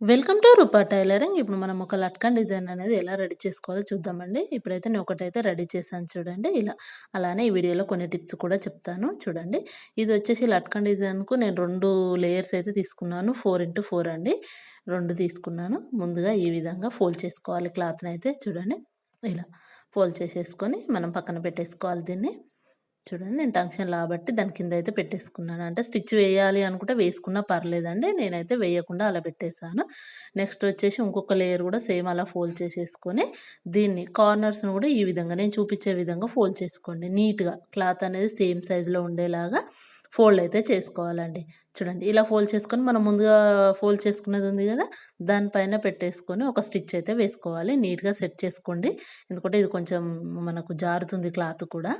Welcome to Roopa tailoring. ఇప్పుడు మనం ఒక లట్కన్ డిజైన్ అనేది ఎలా రెడీ చేసుకోవాలో చూద్దామండి. ఇప్పుడైతే నేను ఒకటైతే రెడీ చేశాను చూడండి ఇలా. అలానే ఈ వీడియోలో కొన్ని టిప్స్ కూడా చెప్తాను చూడండి. ఇది వచ్చేసి లట్కన్ డిజైన్‌కు నేను రెండు లేయర్స్ అయితే తీసుకున్నాను. 4x4 అండి. రెండు తీసుకున్నాను. ముందుగా ఈ విధంగా ఫోల్డ్ చేసుకోవాలి క్లాత్ని అయితే చూడండి. ఇలా ఫోల్డ్ చేసేసుకొని మనం పక్కన పెట్టేసుకోవాలి దీన్ని. చూడండి నేను టంక్షన్ లాబట్టి దాని కింద అయితే పెట్టేసుకున్నాను. అంటే స్టిచ్ వేయాలి అనుకుంటే వేసుకున్నా పర్లేదండి. నేనైతే వేయకుండా అలా పెట్టేసాను. నెక్స్ట్ వచ్చేసి ఇంకొక లేయర్ కూడా సేమ్ అలా ఫోల్డ్ చేసేసుకొని దీన్ని కార్నర్స్‌ని కూడా ఈ విధంగా నేను చూపించే విధంగా ఫోల్డ్ చేసుకోండి. నీట్‌గా క్లాత్ అనేది సేమ్ సైజులో ఉండేలాగా ఫోల్డ్ అయితే చేసుకోవాలండి. చూడండి ఇలా ఫోల్డ్ చేసుకొని మనం ముందుగా ఫోల్డ్ చేసుకున్నది ఉంది కదా! దానిపైన పెట్టేసుకొని ఒక స్టిచ్ అయితే వేసుకోవాలి. నీట్‌గా సెట్ చేసుకోండి. ఎందుకంటే ఇది కొంచెం మనకు జారుతుంది క్లాత్ కూడా.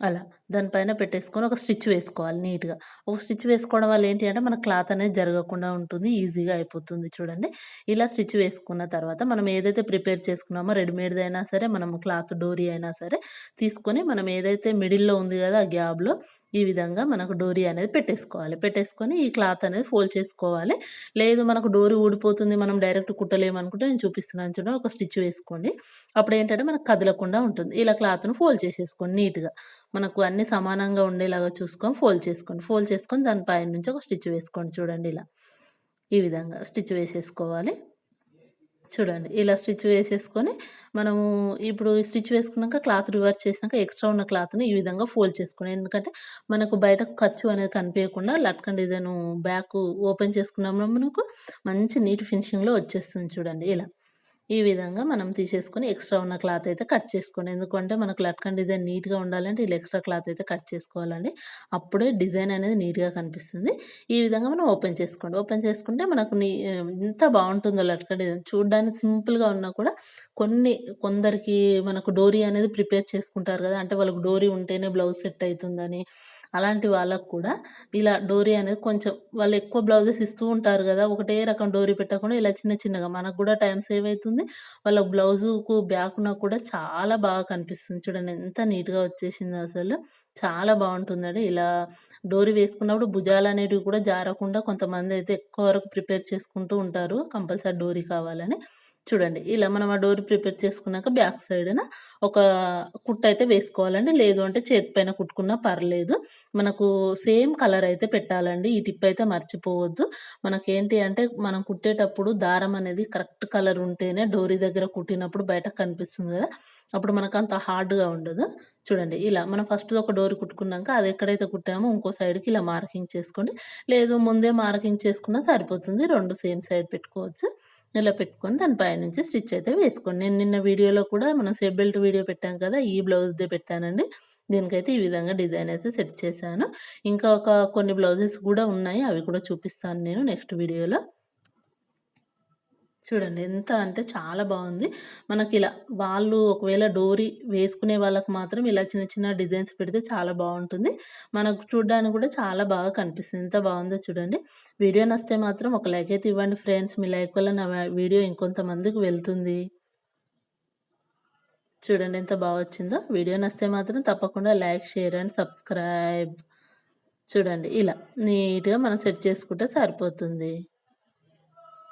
అలా దానిపైన పెట్టేసుకొని ఒక స్టిచ్ వేసుకోవాలి నీట్‌గా. ఒక స్టిచ్ వేసుకోవడం వల్ల ఏంటి అంటే మన క్లాత్ అనేది జరగకుండా ఉంటుంది. ఈజీగా అయిపోతుంది చూడండి. ఇలా స్టిచ్ వేసుకున్న తర్వాత మనం ఏదైతే ప్రిపేర్ చేసుకున్నామో రెడీమేడ్‌దైనా సరే, మనం క్లాత్ డోరీ అయినా సరే తీసుకొని మనం ఏదైతే మిడిల్‌లో ఉంది కదా! ఆ గ్యాబ్లో ఈ విధంగా మనకు డోరీ అనేది పెట్టేసుకోవాలి. పెట్టేసుకొని ఈ క్లాత్ అనేది ఫోల్డ్ చేసుకోవాలి. లేదు మనకు డోరీ ఊడిపోతుంది మనం డైరెక్ట్ కుట్టలేమనుకుంటే నేను చూపిస్తున్నాను చూడండి. ఒక స్టిచ్ వేసుకోండి. అప్పుడు ఏంటంటే మనకు కదలకుండా ఉంటుంది. ఇలా క్లాత్‌ను ఫోల్డ్ చేసేసుకోండి నీట్‌గా. మనకు అన్నీ సమానంగా ఉండేలాగా చూసుకొని ఫోల్డ్ చేసుకోండి. ఫోల్డ్ చేసుకొని దాని పైనుంచి ఒక స్టిచ్ వేసుకోండి చూడండి ఇలా. ఈ విధంగా స్టిచ్ వేసేసుకోవాలి. చూడండి ఇలా స్టిచ్ వేసేసుకొని మనము ఇప్పుడు స్టిచ్ వేసుకున్నాక క్లాత్ రివర్స్ చేసినాక ఎక్స్ట్రా ఉన్న క్లాత్‌ని ఈ విధంగా ఫోల్డ్ చేసుకున్నాం ఎందుకంటే మనకు బయట ఖర్చు అనేది కనిపించకుండా లట్కన్ డిజైన్ బ్యాక్ ఓపెన్ చేసుకున్నాము మనకు మంచి నీట్ ఫినిషింగ్‌లో వచ్చేస్తుంది చూడండి ఇలా. ఈ విధంగా మనం తీసేసుకొని ఎక్స్ట్రా ఉన్న క్లాత్ అయితే కట్ చేసుకోండి. ఎందుకంటే మనకు లట్కన్ డిజైన్ నీట్‌గా ఉండాలంటే ఇలా ఎక్స్ట్రా క్లాత్ అయితే కట్ చేసుకోవాలండి. అప్పుడే డిజైన్ అనేది నీట్‌గా కనిపిస్తుంది. ఈ విధంగా మనం ఓపెన్ చేసుకోండి. ఓపెన్ చేసుకుంటే మనకు నీ ఎంత బాగుంటుందో లట్కన్ డిజైన్ చూడ్డానికి సింపుల్‌గా ఉన్నా కూడా కొన్ని కొందరికి మనకు డోరీ అనేది ప్రిపేర్ చేసుకుంటారు కదా! అంటే వాళ్ళకి డోరీ ఉంటేనే బ్లౌజ్ సెట్ అవుతుందని అలాంటి వాళ్ళకు కూడా ఇలా డోరీ అనేది కొంచెం వాళ్ళు ఎక్కువ బ్లౌజెస్ ఇస్తూ ఉంటారు కదా! ఒకటే రకం డోరీ పెట్టకుండా ఇలా చిన్న చిన్నగా మనకు కూడా టైం సేవ్ అవుతుంది వాళ్ళ బ్లౌజుకు బ్యాక్‌న కూడా చాలా బాగా కనిపిస్తుంది. చూడండి ఎంత నీట్‌గా వచ్చేసింది అసలు. చాలా బాగుంటుందండి ఇలా డోరీ వేసుకున్నప్పుడు భుజాలు అనేటివి కూడా జారకుండా కొంతమంది అయితే ఎక్కువ వరకు ప్రిపేర్ చేసుకుంటూ ఉంటారు. కంపల్సరీ డోరీ కావాలని. చూడండి ఇలా మనం ఆ డోరీ ప్రిపేర్ చేసుకున్నాక బ్యాక్ సైడ్‌న ఒక కుట్టయితే వేసుకోవాలండి. లేదు అంటే చేతి పైన కుట్టుకున్నా పర్లేదు. మనకు సేమ్ కలర్ అయితే పెట్టాలండి. ఈ టిప్ అయితే మర్చిపోవద్దు. మనకేంటి అంటే మనం కుట్టేటప్పుడు దారం అనేది కరెక్ట్ కలర్ ఉంటేనే డోరీ దగ్గర కుట్టినప్పుడు బయటకు కనిపిస్తుంది కదా! అప్పుడు మనకు అంత హార్డ్‌గా ఉండదు. చూడండి ఇలా మనం ఫస్ట్ ఒక డోర్ కుట్టుకున్నాక అది ఎక్కడైతే కుట్టామో ఇంకో సైడ్‌కి ఇలా మార్కింగ్ చేసుకోండి. లేదు ముందే మార్కింగ్ చేసుకున్నా సరిపోతుంది. రెండు సేమ్ సైడ్ పెట్టుకోవచ్చు. ఇలా పెట్టుకొని దాని పైనుంచి స్టిచ్ అయితే వేసుకోండి. నేను నిన్న వీడియోలో కూడా మనం సెట్ బెల్ట్ వీడియో పెట్టాం కదా! ఈ బ్లౌజ్‌దే పెట్టానండి. దీనికైతే ఈ విధంగా డిజైన్ అయితే సెట్ చేశాను. ఇంకా ఒక కొన్ని బ్లౌజెస్ కూడా ఉన్నాయి. అవి కూడా చూపిస్తాను నేను నెక్స్ట్ వీడియోలో. చూడండి ఎంత అంటే చాలా బాగుంది మనకి ఇలా వాళ్ళు ఒకవేళ డోరీ వేసుకునే వాళ్ళకి మాత్రం ఇలా చిన్న చిన్న డిజైన్స్ పెడితే చాలా బాగుంటుంది మనకు చూడడానికి కూడా చాలా బాగా కనిపిస్తుంది. ఎంత బాగుందో చూడండి. వీడియో నస్తే మాత్రం ఒక లైక్ అయితే ఇవ్వండి ఫ్రెండ్స్. మీ లైక్ వల్ల నా వీడియో ఇంకొంతమందికి వెళ్తుంది. చూడండి ఎంత బాగా వచ్చిందో. వీడియో నస్తే మాత్రం తప్పకుండా లైక్, షేర్ అండ్ సబ్స్క్రైబ్. చూడండి ఇలా నీట్‌గా మనం సెట్ చేసుకుంటే సరిపోతుంది.